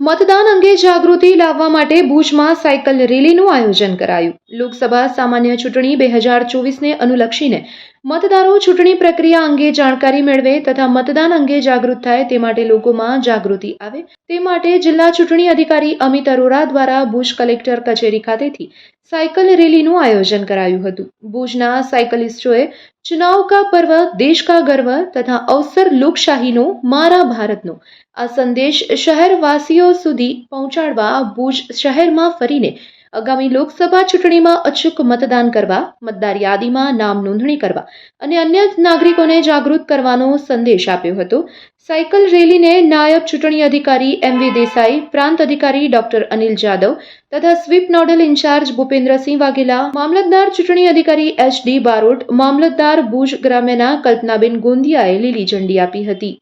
મતદાન અંગે જાગૃતિ લાવવા માટે ભુજમાં સાયકલ રેલીનું આયોજન કરાયું. લોકસભા સામાન્ય ચૂંટણી બે હજાર ચોવીસને અનુલક્ષીને મતદારો ચૂંટણી પ્રક્રિયા અંગે જાણકારી મેળવે તથા મતદાન અંગે જાગૃત થાય તે માટે લોકોમાં જાગૃતિ આવે તે માટે જિલ્લા ચૂંટણી અધિકારી અમિત અરોરા દ્વારા ભુજ કલેક્ટર કચેરી ખાતેથી સાયકલ રેલીનું આયોજન કરાયું હતું. ભુજના સાયકલિસ્ટોએ ચુનાવ કા પર્વ દેશ કા ગર્વ તથા અવસર લોકશાહીનો મારા ભારતનો આ સંદેશ શહેરવાસીઓ સુધી પહોંચાડવા ભુજ શહેરમાં ફરીને આગામી લોકસભા ચૂંટણીમાં અચૂક મતદાન કરવા, મતદાર યાદીમાં નામ નોંધણી કરવા અને અન્ય નાગરિકોને જાગૃત કરવાનો સંદેશ આપ્યો હતો. સાયકલ રેલીને નાયબ ચૂંટણી અધિકારી એમ વી દેસાઈ, પ્રાંત અધિકારી ડોક્ટર અનિલ જાદવ તથા SVEEP nodal incharge Bhupendrasinh Vaghela, મામલતદાર ચૂંટણી અધિકારી એચ ડી બારોટ, મામલતદાર ભુજ ગ્રામ્યના કલ્પનાબેન ગોંધિયાએ લીલી ઝંડી આપી હતી.